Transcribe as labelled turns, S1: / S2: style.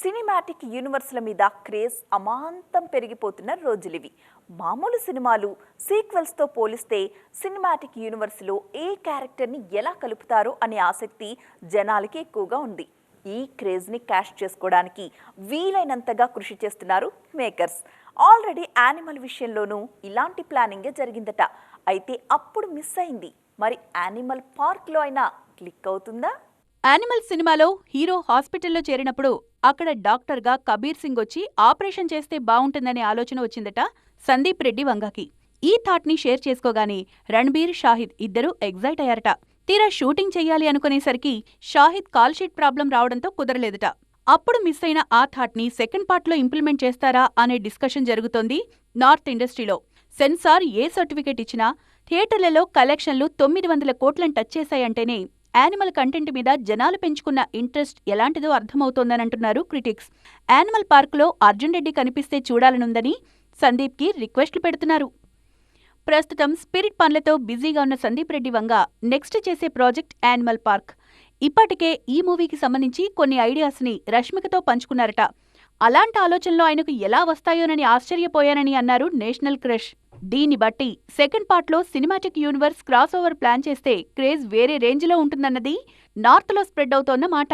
S1: Cinematic యూనివర్స్ల మీద craze అమాంతం పెరిగిపోతున్న రోజులివి. మామూలు సినిమాలు సీక్వెల్స్తో పోలిస్తే సినిమాటిక్ యూనివర్స్లో ఏ క్యారెక్టర్ని ఎలా కలుపుతారో అనే ఆసక్తి జనాలకి ఎక్కువగా ఉంది. ఈ క్రేజ్ని క్యాష్ చేసుకోవడానికి వీలైనంతగా కృషి చేస్తున్నారు మేకర్స్ ఆల్రెడీ యానిమల్ విషయంలోనూ ఇలాంటి ప్లానింగే జరిగిందట. అయితే అప్పుడు మిస్ అయింది. మరి యానిమల్ పార్క్లో అయినా క్లిక్ అవుతుందా?
S2: యానిమల్ సినిమాలో హీరో హాస్పిటల్లో చేరినప్పుడు అక్కడ డాక్టర్గా కబీర్ సింగ్ వచ్చి ఆపరేషన్ చేస్తే బావుంటుందనే ఆలోచన వచ్చిందట సందీప్ రెడ్డి వంగాకి. ఈ థాట్ని షేర్ చేసుకోగానే రణ్బీర్ షాహిద్ ఇద్దరూ ఎగ్జైట్ అయ్యారట. తీరా షూటింగ్ చెయ్యాలి అనుకునేసరికి షాహిద్ కాల్ షీట్ ప్రాబ్లం రావడంతో కుదరలేదట. అప్పుడు మిస్ అయిన ఆ థాట్ని సెకండ్ పార్ట్లో ఇంప్లిమెంట్ చేస్తారా అనే డిస్కషన్ జరుగుతోంది నార్త్ ఇండస్ట్రీలో. సెన్సార్ ఏ సర్టిఫికేట్ ఇచ్చినా థియేటర్లలో కలెక్షన్లు తొమ్మిది వందల కోట్లను టచ్ చేశాయంటేనే యానిమల్ కంటెంట్ మీద జనాలు పెంచుకున్న ఇంట్రెస్ట్ ఎలాంటిదో అర్థమవుతోందనంటున్నారు క్రిటిక్స్. యానిమల్ పార్క్లో అర్జున్ రెడ్డి కనిపిస్తే చూడాలనుందని సందీప్కి రిక్వెస్ట్లు పెడుతున్నారు. ప్రస్తుతం స్పిరిట్ పనులతో బిజీగా ఉన్న సందీప్ రెడ్డి వంగ నెక్స్ట్ చేసే ప్రాజెక్ట్ యానిమల్ పార్క్. ఇప్పటికే ఈ మూవీకి సంబంధించి కొన్ని ఐడియాస్ని రష్మికతో పంచుకున్నారట. అలాంటి ఆలోచనలు ఆయనకు ఎలా వస్తాయోనని ఆశ్చర్యపోయానని అన్నారు నేషనల్ క్రష్. దీన్ని బట్టి సెకండ్ పార్ట్లో cinematic universe crossover plan చేస్తే క్రేజ్ వేరే రేంజ్లో ఉంటుందన్నది నార్త్లో స్ప్రెడ్ అవుతోన్న మాట.